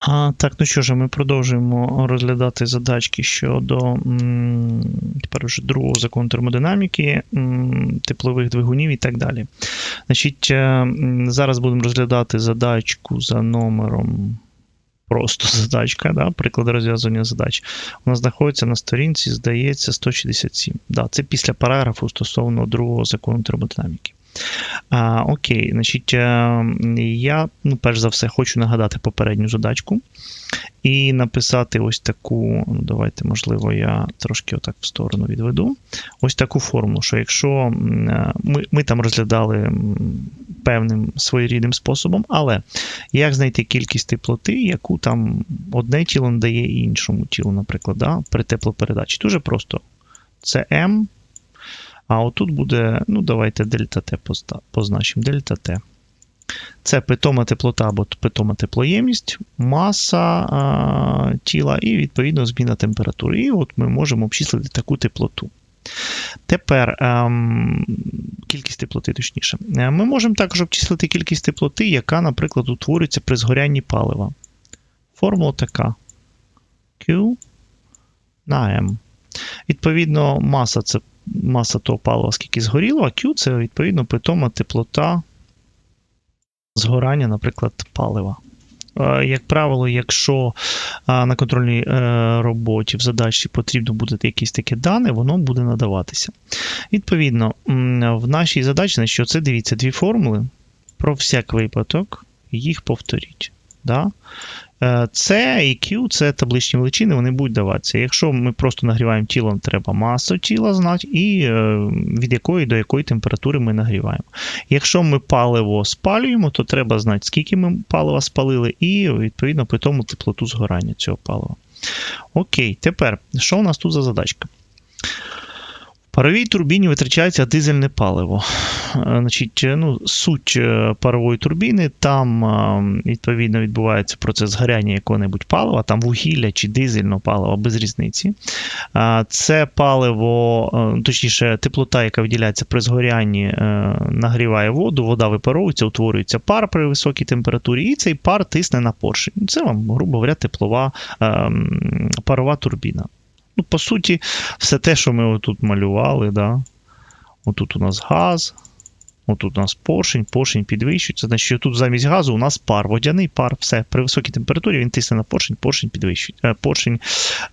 А, так, ну що ж, ми продовжуємо розглядати задачки щодо тепер вже другого закону термодинаміки, теплових двигунів і так далі. Значить, е, зараз будемо розглядати задачку за номером. Просто задачка, да, приклади розв'язання задач. Нас знаходиться на сторінці, здається, 167. Да, це після параграфу стосовно другого закону термодинаміки. А, Окей, значить, е, я, ну, перш за все, хочу нагадати попередню задачку і написати ось таку. Ну, давайте, можливо, я трошки отак в сторону відведу. Ось таку формулу, що якщо е, ми, ми там розглядали певним своєрідним способом, але як знайти кількість теплоти, яку там одне тіло надає іншому тілу, наприклад, да, при теплопередачі. Дуже просто. Це М. А отут буде, ну, давайте дельта Т позначимо. Дельта Т. Це питома теплота або питома теплоємність, маса а, тіла і, відповідно, зміна температури. І от ми можемо обчислити таку теплоту. Тепер ем, кількість теплоти, точніше. Е, Ми можемо також обчислити кількість теплоти, яка, наприклад, утворюється при згорянні палива. Формула така: Q на M. Відповідно, маса це маса того палива, скільки згоріло, а Q це відповідно питома теплота згорання, наприклад, палива. Е, Як правило, якщо на контрольній е, роботі в задачі потрібно буде якісь таке дане, воно буде надаватися. Відповідно, в нашій задачі, значить, це дивіться дві формули. Про всяк випадок їх повторіть. Да? Е, С і Q це табличні величини, вони будуть даватися. Якщо ми просто нагріваємо тіло, треба масу тіла знати і е, від якої до якої температури ми нагріваємо. Якщо ми паливо спалюємо, то треба знати, скільки ми палива спалили, і відповідно при тому теплоту згорання цього палива. Окей, тепер, що у нас тут за задачка? В паровій турбіні витрачається дизельне паливо. Значить, е, ну, суть е, парової турбіни, там е, відповідно відбувається процес згоряння якого-небудь палива, там вугілля чи дизельного палива без різниці. Це паливо, е, точніше, теплота, яка виділяється при згорянні, нагріває воду, вода випаровується, утворюється пар при високій температурі, і цей пар тисне на поршень. Це вам, грубо говоря, теплова парова турбіна. Ну, по суті, все те, що ми отут малювали, да? отут у нас газ, отут у нас поршень, поршень підвищується. Значить, тут замість газу у нас пар, водяний пар, все. При високій температурі він тисне на поршень, поршень підвищується, е, поршень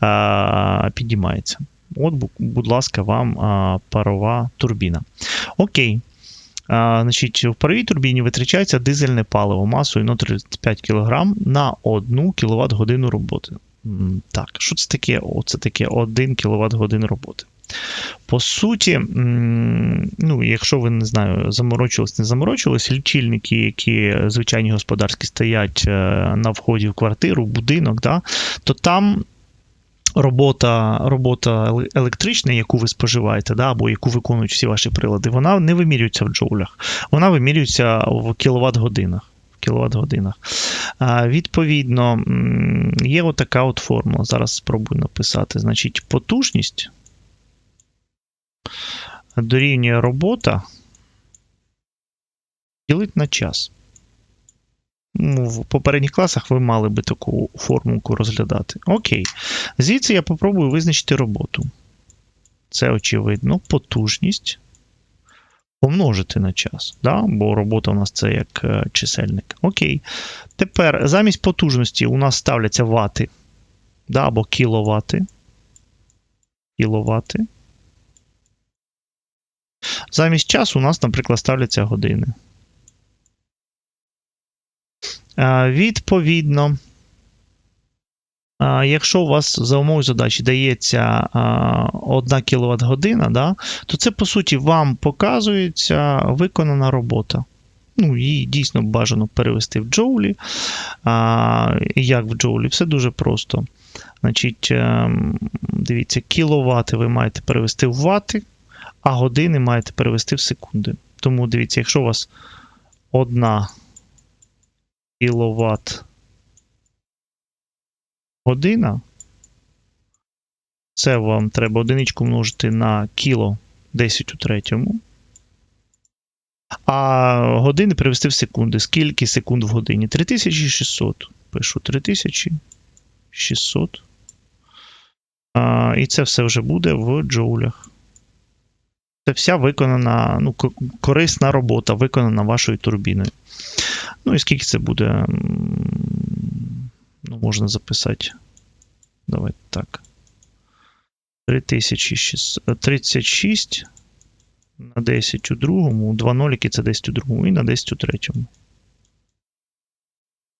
е, підіймається. От, будь ласка, вам е, парова турбіна. Окей. А, значить, в паровій турбіні витрачається дизельне паливо масою 0,35 кг на 1 кВт годину роботи. Так, що це таке? О, це таке 1 кВт годин роботи. По суті, ну, якщо ви не знаю, заморочились, не заморочились, лічильники, які звичайні господарські стоять е, на вході в квартиру, будинок, да, то там робота, робота електрична, яку ви споживаєте, да, або яку виконують всі ваші прилади, вона не вимірюється в джоулях, вона вимірюється в кіловат-годинах. Кіловат-годинах. Відповідно, є отака от формула. Зараз спробую написати. Значить, потужність дорівнює робота ділить на час. Ну, В попередніх класах ви мали би таку формулку розглядати. Окей. Звідси я попробую визначити роботу. Це очевидно, потужність помножити на час. Да? Бо робота у нас це як е, чисельник. Окей. Тепер замість потужності у нас ставляться вати. Да? Або кіловати. Кіловати. Замість часу у нас, наприклад, ставляться години. Е, Відповідно, якщо у вас за умовою задачі дається 1 кВт година, да, то це, по суті, вам показується виконана робота. Ну, її дійсно бажано перевести в джоулі. А, Як в джоулі? Все дуже просто. Значить, ем, дивіться, кіловати ви маєте перевести в вати, а години маєте перевести в секунди. Тому дивіться, якщо у вас одна кіловат година, це вам треба одиничку множити на кіло 10 у третьому. А години перевести в секунди. Скільки секунд в годині? 3600. Пишу 3600. А, І це все вже буде в джоулях. Це вся виконана, ну, корисна робота, виконана вашою турбіною. Ну і скільки це буде? Ну, можна записати. Давайте так. 3600, 36 на 10 у другому, 2 ноліки це 10 у другому і на 10 у третьому.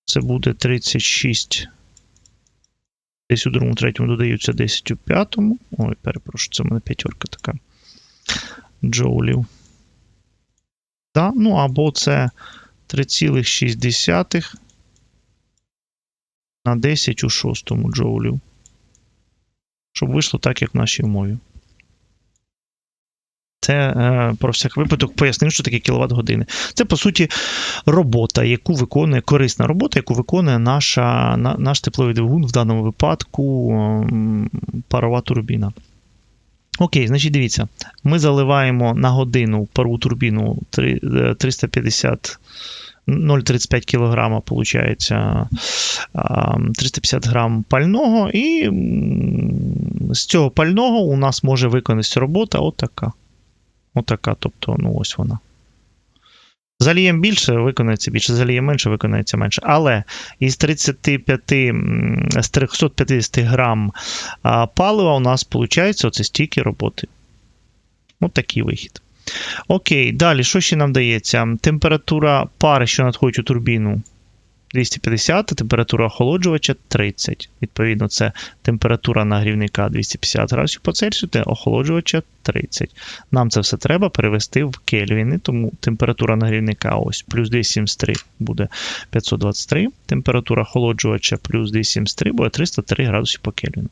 Це буде 36. Десь у другому, третьому додаються 10 у п'ятому. Ой, перепрошую, це в мене п'ятерка така. Джоулів. Да? Ну, або це 3,6 на 10 у шостому джоулів. Щоб вийшло так, як в нашій умові. Це е, про всяк випадок пояснив, що таке кіловат години. Це, по суті, робота, яку виконує корисна робота, яку виконує наша, на, наш тепловий двигун, в даному випадку парова турбіна. Окей, значить, дивіться, ми заливаємо на годину парову турбіну 350 0,35 кг, виходить, 350 грам пального, і з цього пального у нас може виконатися робота отака. Отака, тобто, ну ось вона. Залієм більше, виконається більше, залієм менше, виконається менше. Але із 35, з 350 грам палива у нас виходить оце стільки роботи. Ось такий вихід. Окей, далі, що ще нам дається? Температура пари, що надходить у турбіну 250, температура охолоджувача 30. Відповідно, це температура нагрівника 250 градусів по Цельсію, та охолоджувача 30. Нам це все треба перевести в кельвіни, тому температура нагрівника ось плюс 273 буде 523. Температура охолоджувача плюс 273 буде 303 градуси по Кельвіну.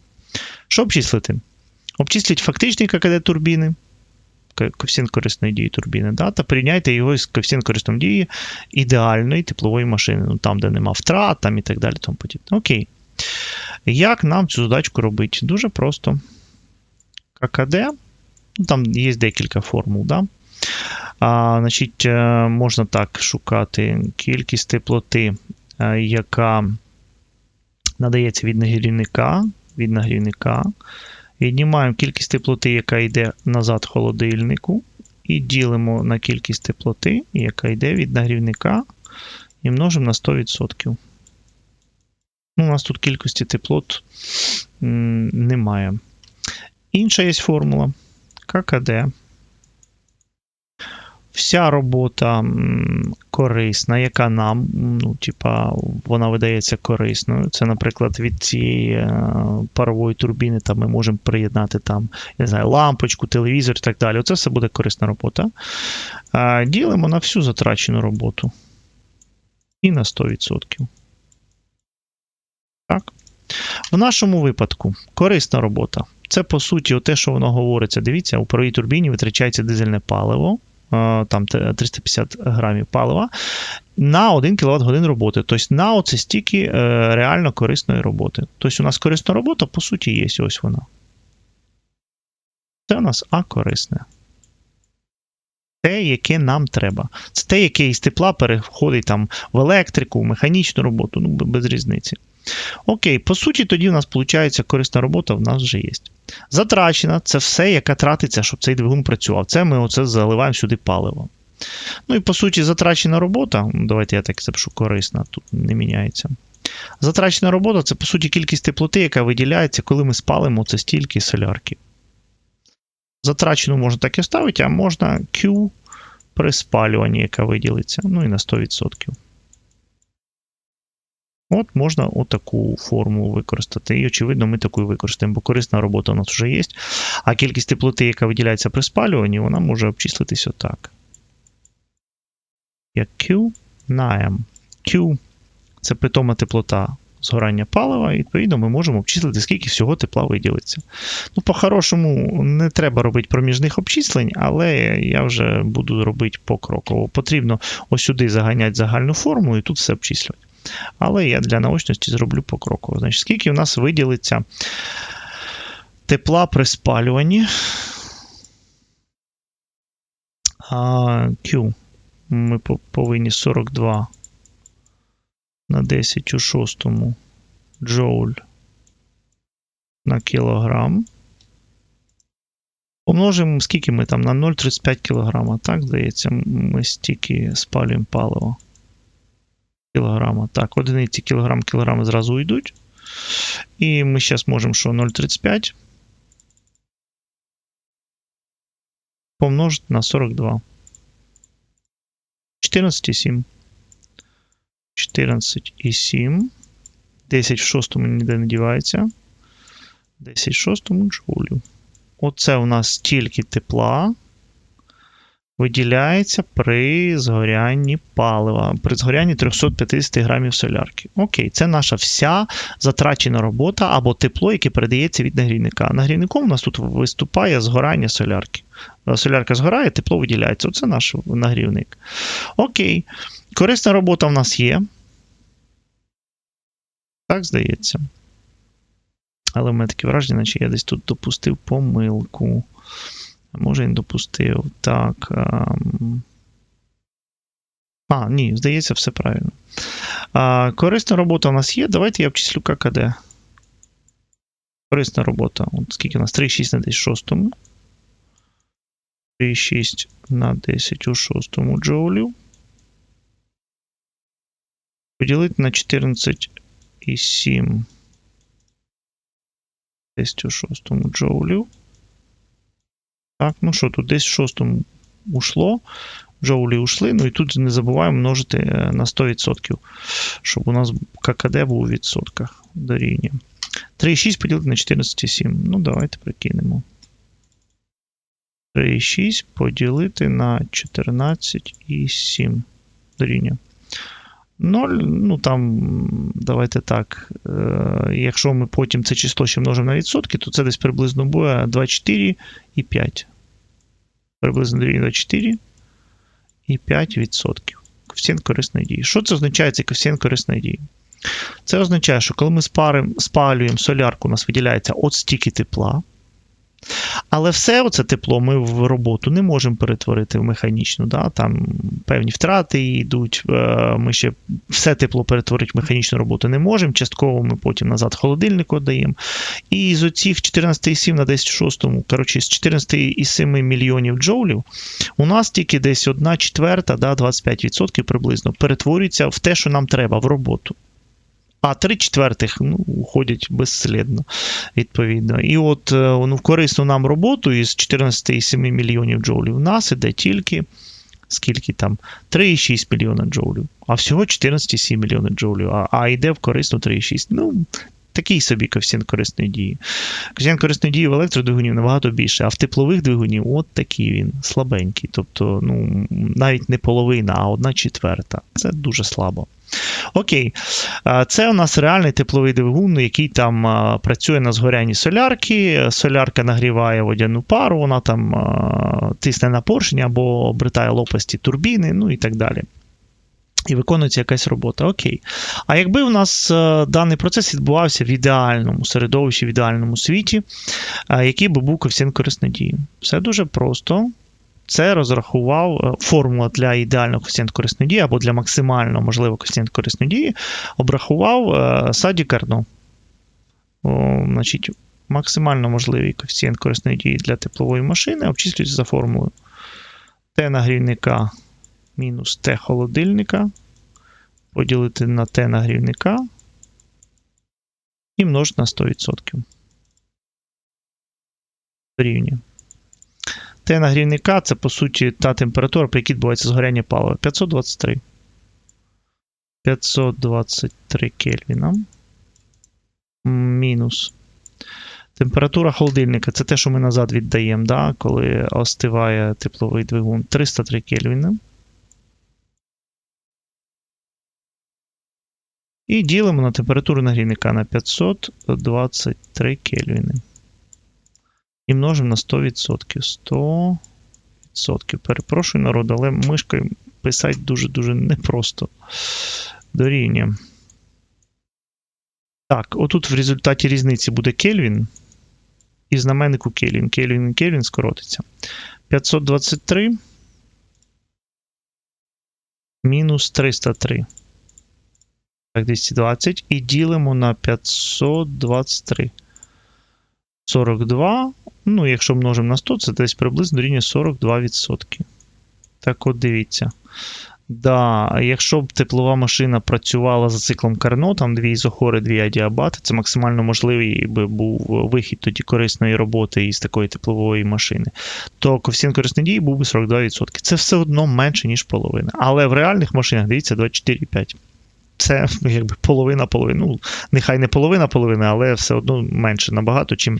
Що обчислити? Обчисліть фактичні ККД турбіни коефіцієнт корисної дії турбіни, да, та порівняйте його з коефіцієнт корисної дії ідеальної теплової машини, ну там, де нема втрат там і так далі. тому подібне. Окей. Як нам цю задачку робити? Дуже просто. ККД, ну, там є декілька формул. Да? А, значить, е, Можна так шукати кількість теплоти, е, яка надається від нагрівника, від нагрівника Віднімаємо кількість теплоти, яка йде назад холодильнику, і ділимо на кількість теплоти, яка йде від нагрівника, і множимо на 100%. Ну, У нас тут кількості теплот немає. Інша є формула ККД вся робота корисна, яка нам, ну, типа, вона видається корисною. Це, наприклад, від цієї е, парової турбіни там ми можемо приєднати там, я не знаю, лампочку, телевізор і так далі. Оце все буде корисна робота. Ділимо на всю затрачену роботу. І на 100%. Так. В нашому випадку корисна робота. Це, по суті, те, що воно говориться. Дивіться, у паровій турбіні витрачається дизельне паливо. Е, там 350 грамів палива на 1 кВт годин роботи. Тобто на оце стільки е, реально корисної роботи. Тобто у нас корисна робота, по суті, є ось вона. Це у нас А корисне. Те, яке нам треба. Це те, яке із тепла переходить там в електрику, в механічну роботу, ну без різниці. Окей, по суті, тоді у нас виходить корисна робота, в нас вже є. Затрачена це все, яке тратиться, щоб цей двигун працював. Це ми оце заливаємо сюди паливо. Ну і по суті, затрачена робота. Давайте я так запишу корисна, тут не міняється. Затрачена робота це, по суті, кількість теплоти, яка виділяється, коли ми спалимо це стільки солярки. Затрачену можна так і ставити, а можна Q при спалюванні, яка виділиться. Ну і на 100%. От можна отаку форму використати. І, очевидно, ми таку використаємо, бо корисна робота у нас вже є. А кількість теплоти, яка виділяється при спалюванні, вона може обчислитись отак. Як Q на. Q це питома теплота згорання палива, і відповідно ми можемо обчислити, скільки всього тепла виділиться. Ну, по-хорошому, не треба робити проміжних обчислень, але я вже буду робити покроково. Потрібно ось сюди заганяти загальну форму і тут все обчислювати. Але я для наочності зроблю покроково. Значить, скільки у нас виділиться тепла при спалюванні? Q. ми повинні 42 на 10 у шостому джоуль на кілограм. Помножимо, скільки ми там на 0,35 кг, так, здається, ми стільки спалюємо паливо. Кілограма. Так, одиниці кілограм, кілограми зразу йдуть. І ми зараз можемо, що 0,35 помножити на 42. 14,7. 14,7. 10 в шостому ніде не дівається. 10 в шостому джулю. Оце у нас тільки тепла виділяється при згорянні палива, при згорянні 350 грамів солярки. Окей, це наша вся затрачена робота або тепло, яке передається від нагрівника. Нагрівником у нас тут виступає згорання солярки. Е, Солярка згорає, тепло виділяється. Оце наш нагрівник. Окей. Корисна робота в нас є. Так, здається. Але в мене таке враження, наче я десь тут допустив помилку. Може, не допустив. Так. ем. А, ні, здається, все правильно. Корисна робота у нас є. Давайте я обчислю ККД. Корисна робота. От скільки у нас? 3,6 на 10 шостому. 3,6 на 10 у шостому джоулів. Поділити на 14,7 10 у шостому джоулів. Так, ну що, тут десь в шостому ушло. Джоулі ушли. Ну і тут не забуваємо множити е, на 100%, щоб у нас ККД був у відсотках дорівнює. 3,6 поділити на 14,7. Ну, давайте прикинемо. 3,6 поділити на 14,7 дорівнює. 0, ну там, давайте так. Е, якщо ми потім це число ще множимо на відсотки, то це десь приблизно буде 24 і 5. Приблизно дорівнює 24 і 5 відсотків. Коефіцієнт корисної дії. Що це означає цей коефіцієнт корисної дії? Це означає, що коли ми спалюємо солярку, у нас виділяється от стільки тепла. Але все оце тепло ми в роботу не можемо перетворити в механічну. Да? Там певні втрати йдуть. е, Ми ще все тепло перетворити в механічну роботу не можемо. Частково ми потім назад холодильнику даємо. І з оцих 14,7 на 10,6, коротше, з 14,7 мільйонів джоулів, у нас тільки десь 1 четверта, да, 25% приблизно, перетворюється в те, що нам треба в роботу. А 3 четвертих ну, уходять безслідно, відповідно. І от е, ну, в корисну нам роботу із 14,7 мільйонів джоулів у нас іде тільки скільки там? 3,6 мільйона джоулів. А всього 14,7 мільйона джоулів. А, а йде в корисну 3,6. Ну, такий собі коефіцієнт корисної дії. Коефіцієнт корисної дії в електродвигунів набагато більше, а в теплових двигунів от такий він слабенький. Тобто, ну, навіть не половина, а одна четверта. Це дуже слабо. Окей, це у нас реальний тепловий двигун, який там працює на згорянні солярки. Солярка нагріває водяну пару, вона там тисне на поршень або обертає лопасті турбіни, ну і так далі. І виконується якась робота. Окей. А якби у нас е, даний процес відбувався в ідеальному середовищі, в ідеальному світі, е, який би був коефіцієнт корисної дії? Все дуже просто. Це розрахував е, формула для ідеального коефіцієнту корисної дії або для максимально можливого коефіцієнту корисної дії, обрахував е, Саді Карно. Значить, максимально можливий коефіцієнт корисної дії для теплової машини обчислюється за формулою Т нагрівника мінус Т холодильника, поділити на Т нагрівника і множити на 100%. Дорівнює. Т нагрівника це, по суті, та температура, при якій відбувається згоряння палива. 523. 523 Кельвіна. Мінус. Температура холодильника це те, що ми назад віддаємо, да, коли остиває тепловий двигун. 303 Кельвіна. І ділимо на температуру нагрівника на 523 Кельвіни. І множимо на 100%. 100%. Перепрошую, народ, але мишкою писати дуже-дуже непросто. Дорівнює. Так, отут в результаті різниці буде Кельвін. І знаменнику Кельвін. Кельвін і Кельвін скоротиться. 523 мінус 303. Так, 220. І ділимо на 523. 42. Ну, якщо множимо на 100, це десь приблизно рівня 42%. Так от дивіться. Да, якщо б теплова машина працювала за циклом Карно, там дві ізохори, дві адіабати, це максимально можливий би був вихід тоді корисної роботи із такої теплової машини, то коефіцієнт корисної дії був би 42%. Це все одно менше, ніж половина. Але в реальних машинах, дивіться, 24,5. Це якби половина половина. Ну, нехай не половина половина, але все одно менше набагато, чим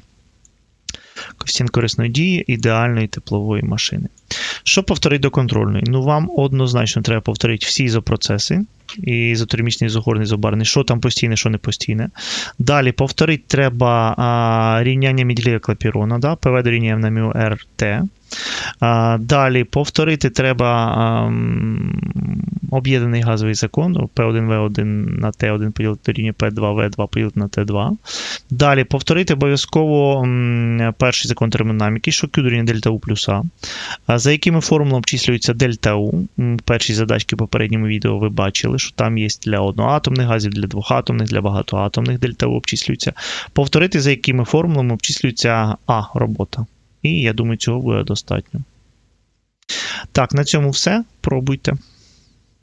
коефіцієнт корисної дії ідеальної теплової машини. Що повторити до контрольної? Ну, вам однозначно треба повторити всі ізопроцеси, і ізотермічний, ізогорний, ізобарний, що там постійне, що не постійне. Далі повторити треба а, рівняння Міділія Клапірона, да, ПВ дорівнює на мю РТ. Далі повторити треба а, об'єднаний газовий закон P1V1 на T1 поділити дорівнює P2V2 поділити на T2. Далі повторити обов'язково перший закон термодинаміки, що Q дорівнює дельта U плюс А. А За якими формулами обчислюється дельта? М, Перші задачки в попередньому відео ви бачили, що там є для одноатомних газів, для двохатомних, для багатоатомних дельта U обчислюється. Повторити, за якими формулами обчислюється А робота. І я думаю, цього буде достатньо. Так, на цьому все. Пробуйте.